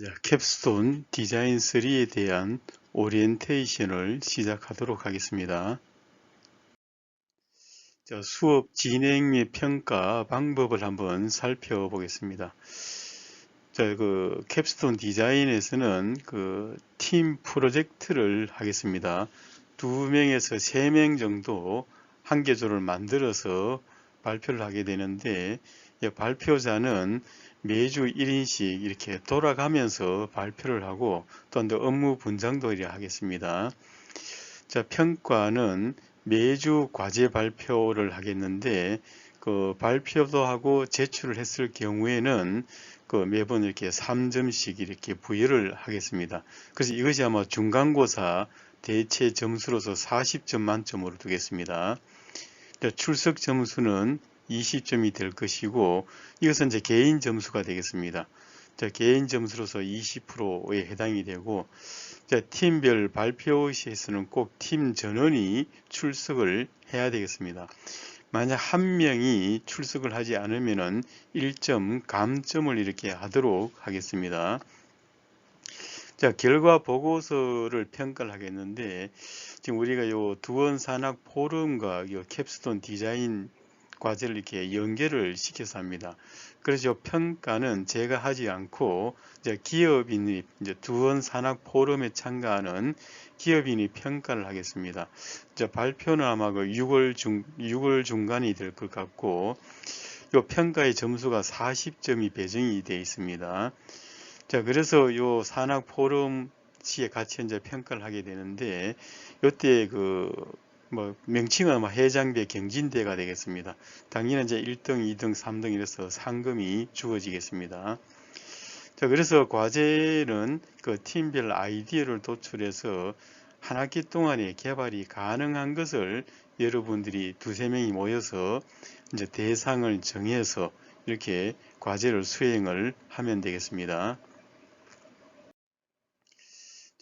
자, 캡스톤 디자인 3에 대한 오리엔테이션을 시작하도록 하겠습니다. 자, 수업 진행 및 평가 방법을 한번 살펴보겠습니다. 자, 그 캡스톤 디자인에서는 그 팀 프로젝트를 하겠습니다. 두 명에서 세 명 정도 한 개조를 만들어서 발표를 하게 되는데 발표자는 매주 1인씩 이렇게 돌아가면서 발표를 하고 또 업무 분장도 이렇게 하겠습니다. 자, 평가는 매주 과제 발표를 하겠는데 그 발표도 하고 제출을 했을 경우에는 그 매번 이렇게 3점씩 이렇게 부여를 하겠습니다. 그래서 이것이 아마 중간고사 대체 점수로서 40점 만점으로 두겠습니다. 출석 점수는 20점이 될 것이고 이것은 이제 개인 점수가 되겠습니다. 자, 개인 점수로서 20%에 해당이 되고 자, 팀별 발표 시에서는 꼭 팀 전원이 출석을 해야 되겠습니다. 만약 한 명이 출석을 하지 않으면 1점 감점을 이렇게 하도록 하겠습니다. 자, 결과 보고서를 평가를 하겠는데 지금 우리가 요 두원 산학 포럼과 요 캡스톤 디자인 과제를 이렇게 연결을 시켜서 합니다. 그래서 평가는 제가 하지 않고 이제 기업인이 이제 두원 산학 포럼에 참가하는 기업인이 평가를 하겠습니다. 이제 발표는 아마 그 6월 중 6월 중간이 될 것 같고 요 평가의 점수가 40점이 배정이 되어 있습니다. 자, 그래서 요 산학 포럼 시에 같이 이제 평가를 하게 되는데 요때 그 뭐 명칭은 아마 해장대 경진대가 되겠습니다. 당연히 이제 1등, 2등, 3등 이래서 상금이 주어지겠습니다. 자, 그래서 과제는 그 팀별 아이디어를 도출해서 한 학기 동안에 개발이 가능한 것을 여러분들이 두세 명이 모여서 이제 대상을 정해서 이렇게 과제를 수행을 하면 되겠습니다.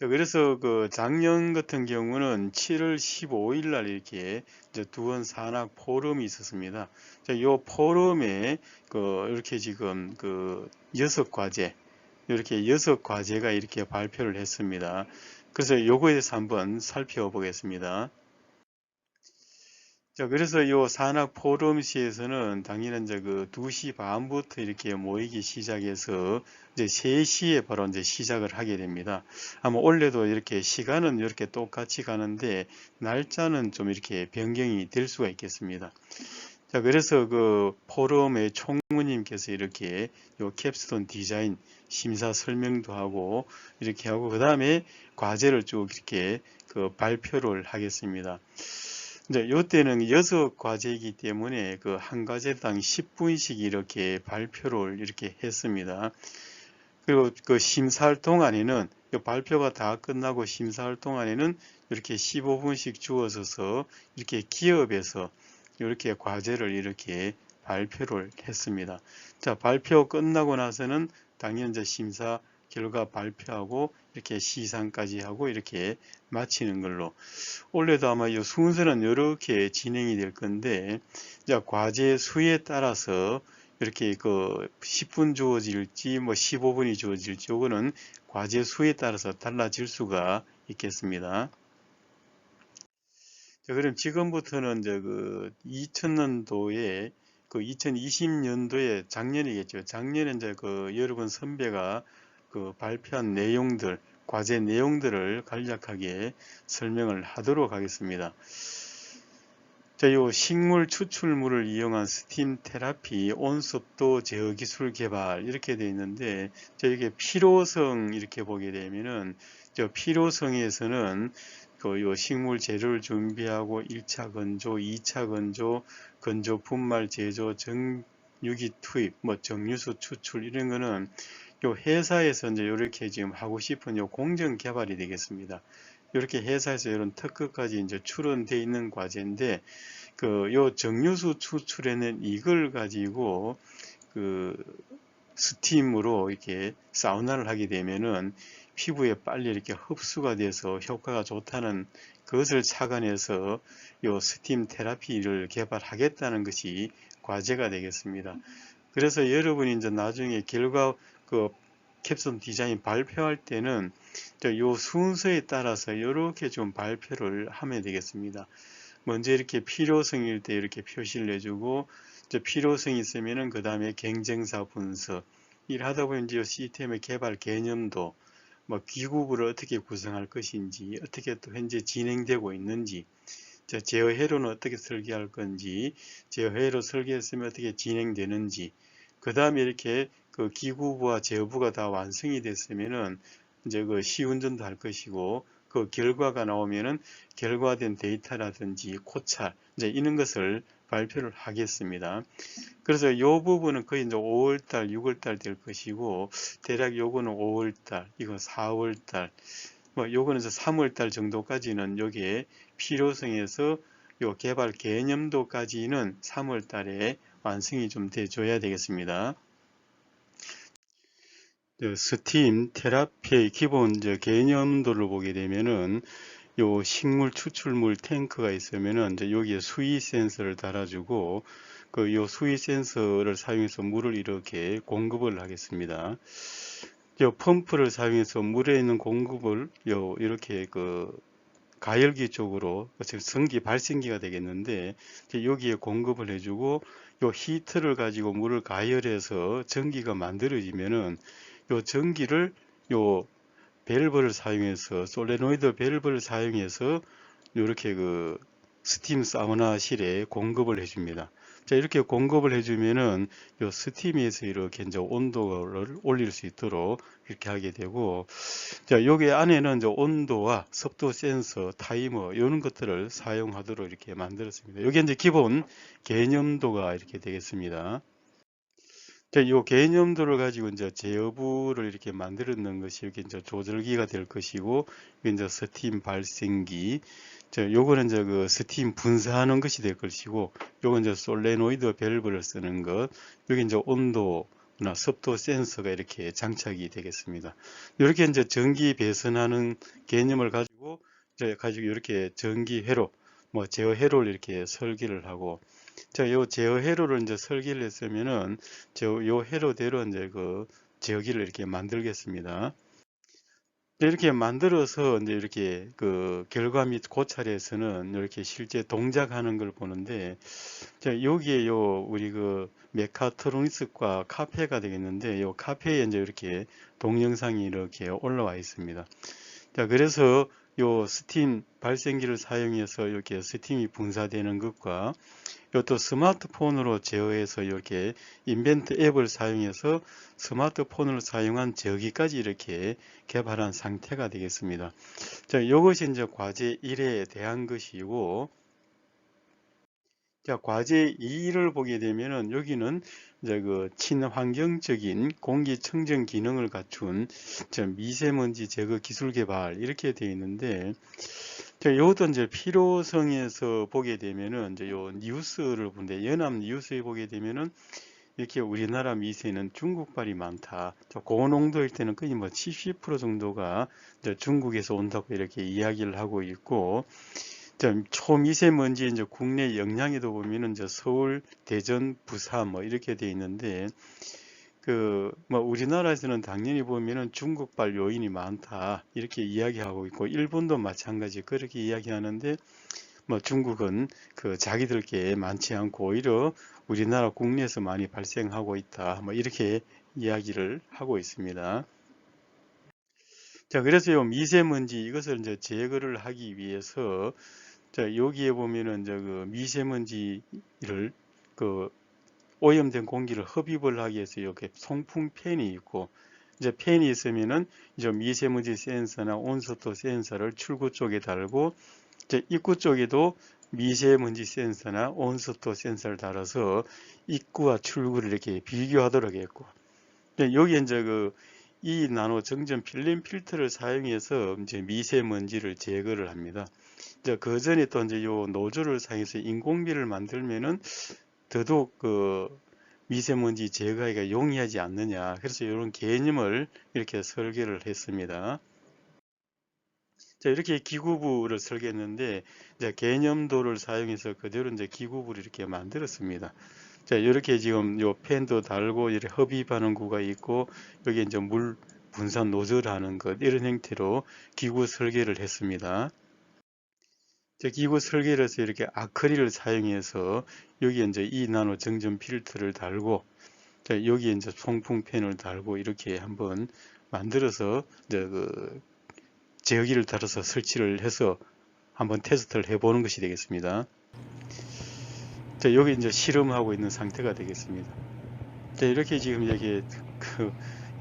자, 그래서 그 작년 같은 경우는 7월 15일 날 이렇게 이제 두원 산악 포럼이 있었습니다. 자, 요 포럼에 그 이렇게 지금 그 여섯 과제 이렇게 여섯 과제가 이렇게 발표를 했습니다. 그래서 요거에 대해서 한번 살펴보겠습니다. 자, 그래서 요 산악 포럼시에서는 당연히 이제 그 2시 반부터 이렇게 모이기 시작해서 이제 3시에 바로 이제 시작을 하게 됩니다. 아마 원래도 이렇게 시간은 이렇게 똑같이 가는데 날짜는 좀 이렇게 변경이 될 수가 있겠습니다. 자, 그래서 그 포럼의 총무님께서 이렇게 요 캡스톤 디자인 심사 설명도 하고 이렇게 하고 그 다음에 과제를 쭉 이렇게 그 발표를 하겠습니다. 이제 요때는 여섯 과제이기 때문에 그 한 과제당 10분씩 이렇게 발표를 이렇게 했습니다. 그리고 그 심사할 동안에는 발표가 다 끝나고 심사할 동안에는 이렇게 15분씩 주어져서 이렇게 기업에서 이렇게 과제를 이렇게 발표를 했습니다. 자, 발표 끝나고 나서는 당연 히 심사 결과 발표하고 이렇게 시상까지 하고 이렇게 마치는 걸로 원래도 아마 이 순서는 이렇게 진행이 될 건데 자 과제 수에 따라서 이렇게 그 10분 주어질지 뭐 15분이 주어질지 이거는 과제 수에 따라서 달라질 수가 있겠습니다. 자, 그럼 지금부터는 이제 그 2000년도에 그 2020년도에 작년이겠죠. 작년에 이제 그 여러분 선배가 그 발표한 내용들, 과제 내용들을 간략하게 설명을 하도록 하겠습니다. 자, 요 식물 추출물을 이용한 스팀 테라피 온습도 제어 기술 개발 이렇게 되어 있는데 자, 이게 필요성 이렇게 보게 되면은 저 필요성에서는 그요 식물 재료를 준비하고 1차 건조, 2차 건조, 건조 분말 제조, 정유기 투입, 뭐 정유수 추출 이런 거는 요 회사에서 이제 이렇게 지금 하고 싶은 요 공정 개발이 되겠습니다. 이렇게 회사에서 이런 특허까지 이제 출원되어 있는 과제인데 그 요 정류수 추출에는 이걸 가지고 그 스팀으로 이렇게 사우나를 하게 되면은 피부에 빨리 이렇게 흡수가 돼서 효과가 좋다는 그것을 착안해서 요 스팀 테라피를 개발하겠다는 것이 과제가 되겠습니다. 그래서 여러분이 이제 나중에 결과 그 캡슨 디자인 발표할 때는 요 순서에 따라서 이렇게 좀 발표를 하면 되겠습니다. 먼저 이렇게 필요성일 때 이렇게 표시를 해주고 필요성이 있으면은 그 다음에 경쟁사 분석 일 하다 보면 이제 시스템의 개발 개념도 뭐 기구부를 어떻게 구성할 것인지 어떻게 또 현재 진행되고 있는지 제어회로는 어떻게 설계할 건지 제어회로 설계했으면 어떻게 진행되는지 그 다음에 이렇게 그 기구부와 제어부가 다 완성이 됐으면은 이제 그 시운전도 할 것이고 그 결과가 나오면은 결과된 데이터라든지 코차 이제 이런 것을 발표를 하겠습니다. 그래서 이 부분은 거의 이제 5월달, 6월달 될 것이고 대략 요거는 5월달, 이거 4월달, 뭐 요거는 3월달 정도까지는 여기에 필요성에서 요 개발 개념도까지는 3월달에 완성이 좀 돼줘야 되겠습니다. 스팀 테라피의 기본 개념도를 보게 되면은 요 식물 추출물 탱크가 있으면은 이제 여기에 수위 센서를 달아주고 그 요 수위 센서를 사용해서 물을 이렇게 공급을 하겠습니다. 요 펌프를 사용해서 물에 있는 공급을 요 이렇게 그 가열기 쪽으로 전기 발생기가 되겠는데 여기에 공급을 해주고 요 히트를 가지고 물을 가열해서 전기가 만들어지면은 요 전기를 요 밸브를 사용해서 솔레노이드 밸브를 사용해서 이렇게 그 스팀 사우나실에 공급을 해줍니다. 자 이렇게 공급을 해주면은 요 스팀에서 이렇게 이제 온도를 올릴 수 있도록 이렇게 하게 되고 자 여기 안에는 이제 온도와 습도 센서 타이머 이런 것들을 사용하도록 이렇게 만들었습니다. 여기 이제 기본 개념도가 이렇게 되겠습니다. 이 개념도를 가지고 이제 제어부를 이렇게 만들었는 것이 이렇게 이제 조절기가 될 것이고, 이제 스팀 발생기, 저 요거는 이제 그 스팀 분사하는 것이 될 것이고, 요건 이제 솔레노이드 밸브를 쓰는 것, 여기 이제 온도 나 습도 센서가 이렇게 장착이 되겠습니다. 이렇게 이제 전기 배선하는 개념을 가지고 가지고 이렇게 전기 회로, 뭐 제어 회로를 이렇게 설계를 하고, 자, 요 제어 회로를 이제 설계를 했으면은 요 회로대로 이제 그 제어기를 이렇게 만들겠습니다. 이렇게 만들어서 이제 이렇게 그 결과 및 고찰에서는 이렇게 실제 동작하는 걸 보는데 자 여기에 요 우리 그 메카트로닉스과 카페가 되겠는데 요 카페에 이제 이렇게 동영상이 이렇게 올라와 있습니다. 자 그래서 요 스팀 발생기를 사용해서 이렇게 스팀이 분사되는 것과 이것도 스마트폰으로 제어해서 이렇게 인벤트 앱을 사용해서 스마트폰을 사용한 제어기까지 이렇게 개발한 상태가 되겠습니다. 자, 이것이 이제 과제 1에 대한 것이고, 자, 과제 2를 보게 되면은 여기는 이제 그 친환경적인 공기청정 기능을 갖춘 미세먼지 제거 기술 개발 이렇게 되어 있는데 이것도 이제 필요성에서 보게 되면은 이제 요 뉴스를 본데 연합 뉴스에 보게 되면은 이렇게 우리나라 미세는 중국발이 많다. 고농도일 때는 거의 뭐 70% 정도가 중국에서 온다고 이렇게 이야기를 하고 있고, 초미세먼지 이제 국내 영향에도 보면은 이제 서울, 대전, 부산 뭐 이렇게 돼 있는데, 그 뭐 우리나라에서는 당연히 보면은 중국발 요인이 많다. 이렇게 이야기하고 있고 일본도 마찬가지. 그렇게 이야기하는데 뭐 중국은 그 자기들께 많지 않고 오히려 우리나라 국내에서 많이 발생하고 있다. 뭐 이렇게 이야기를 하고 있습니다. 자 그래서 요 미세먼지 이것을 이제 제거를 하기 위해서 자 여기에 보면은 이제 그 미세먼지를 그 오염된 공기를 흡입을 하기 위해서 이렇게 송풍 팬이 있고 이제 팬이 있으면은 이제 미세먼지 센서나 온습도 센서를 출구 쪽에 달고 이제 입구 쪽에도 미세먼지 센서나 온습도 센서를 달아서 입구와 출구를 이렇게 비교하도록 했고 여기 이제 그 이 나노 정전 필름 필터를 사용해서 이제 미세먼지를 제거를 합니다. 이제 그 전에 또 이제 요 노즐을 사용해서 인공비를 만들면은 더더욱 그 미세먼지 제거하기가 용이하지 않느냐. 그래서 이런 개념을 이렇게 설계를 했습니다. 자 이렇게 기구부를 설계했는데 이제 개념도를 사용해서 그대로 이제 기구부를 이렇게 만들었습니다. 자, 이렇게 지금 요 펜도 달고 이렇게 흡입하는 구가 있고 여기 이제 물 분산 노즐하는 것 이런 형태로 기구 설계를 했습니다. 자, 기구 설계를 해서 이렇게 아크릴을 사용해서 여기 이제 이 나노 정전 필터를 달고 자, 여기 이제 송풍펜을 달고 이렇게 한번 만들어서 이제 그 제어기를 달아서 설치를 해서 한번 테스트를 해보는 것이 되겠습니다. 자, 여기 이제 실험하고 있는 상태가 되겠습니다. 자, 이렇게 지금 여기 그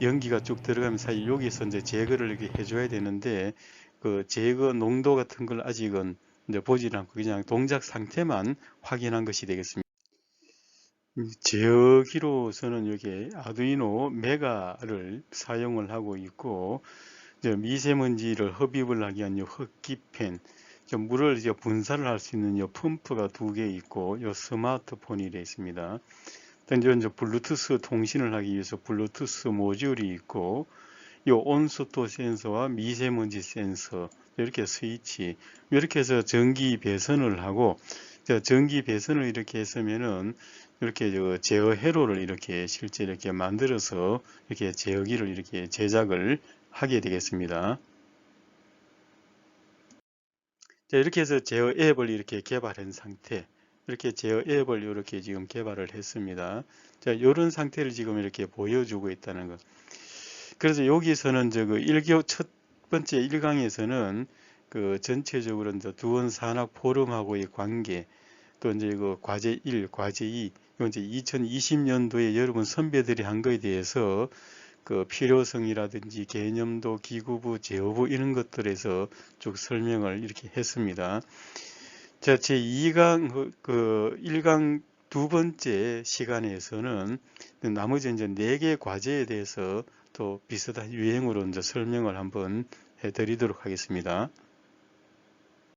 연기가 쭉 들어가면 사실 여기서 이제 제거를 이렇게 해줘야 되는데 그 제거 농도 같은 걸 아직은 이제 보지 않고 그냥 동작 상태만 확인한 것이 되겠습니다. 제어기로서는 여기 아두이노 메가를 사용을 하고 있고 미세먼지를 흡입을 하기 위한 흡기펜 물을 이제 분사를 할 수 있는 요 펌프가 두 개 있고 요 스마트폰이 되어 있습니다. 이제 이제 블루투스 통신을 하기 위해서 블루투스 모듈이 있고 요 온수도 센서와 미세먼지 센서 이렇게 스위치 이렇게 해서 전기 배선을 하고 전기 배선을 이렇게 했으면은 이렇게 제어 회로를 이렇게 실제 이렇게 만들어서 이렇게 제어기를 이렇게 제작을 하게 되겠습니다. 자, 이렇게 해서 제어 앱을 이렇게 개발한 상태 이렇게 제어 앱을 이렇게 지금 개발을 했습니다. 자, 이런 상태를 지금 이렇게 보여주고 있다는 것. 그래서 여기서는 저그 1교 첫 번째 1강에서는 그 전체적으로 이제 두원 산학 포럼하고의 관계 또 이제 그 과제 1, 과제 2, 이건 이제 2020년도에 여러분 선배들이 한 거에 대해서 그 필요성이라든지 개념도 기구부 제어부 이런 것들에서 쭉 설명을 이렇게 했습니다. 자, 제 2강 그, 그 1강 두 번째 시간에서는 나머지 이제 네개 과제에 대해서 또 비슷한 유행으로 이제 설명을 한번 해드리도록 하겠습니다.